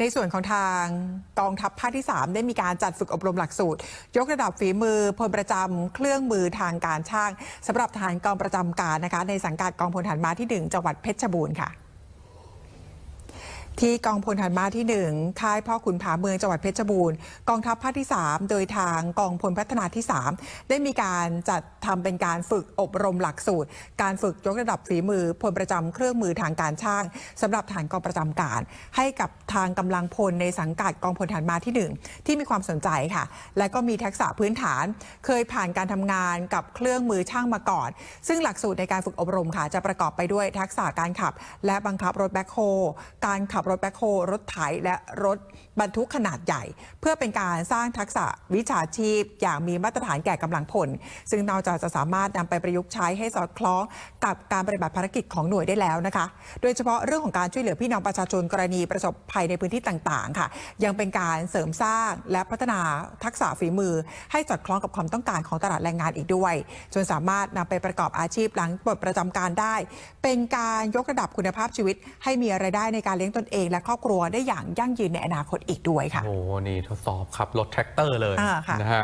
ในส่วนของทางกองทัพภาคที่ 3 ได้มีการจัดฝึกอบรมหลักสูตร ยกระดับฝีมือพลประจำเครื่องมือทางการช่างสำหรับทหารกองประจำการนะคะในสังกัดกองพลฐานม้าที่ 1 จังหวัดเพชรบูรณ์ค่ะ ที่กองพลฐานม้าที่ 1 ค่ายพ่อขุนผาเมืองจังหวัดเพชรบูรณ์ กองทัพภาคที่ 3 โดยทางกองพลพัฒนาที่ 3 ได้มีการจัดทำเป็นการฝึกอบรมหลักสูตร การฝึกยกระดับฝีมือพลประจำเครื่องมือทางการช่างสำหรับฐานกองประจำการ ให้กับทางกำลังพลในสังกัดกองพลฐานม้าที่ 1 ที่มีความสนใจค่ะ และก็มีทักษะพื้นฐาน เคยผ่านการทำงานกับเครื่องมือช่างมาก่อน ซึ่งหลักสูตรในการฝึกอบรมค่ะจะประกอบไปด้วยทักษะการขับ และบังคับรถแบ็คโฮการขับรถแบคโฮรถไถและรถบรรทุกขนาดใหญ่ เพื่อเป็นการสร้างทักษะวิชาชีพ อย่างมีมาตรฐานแก่กำลังพล ซึ่งนอกจากจะสามารถนำไปประยุกต์ใช้ให้สอดคล้องกับการปฏิบัติภารกิจของหน่วยได้แล้วนะคะ โดยเฉพาะเรื่องของการช่วยเหลือพี่น้องประชาชนกรณีประสบภัยในพื้นที่ต่างๆค่ะ ยังเป็นการเสริมสร้างและพัฒนาทักษะฝีมือ ให้สอดคล้องกับความต้องการของตลาดแรงงานอีกด้วย จนสามารถนำไปประกอบอาชีพหลังปลดประจำการได้ เป็นการยกระดับคุณภาพชีวิต ให้มีรายได้ในการเลี้ยงตนเองและครอบครัวได้อย่างยั่งยืนในอนาคตอีกด้วยค่ะ โอ้โหนี่ทดสอบขับรถแท็กเตอร์เลยอ่าค่ะ นะฮะ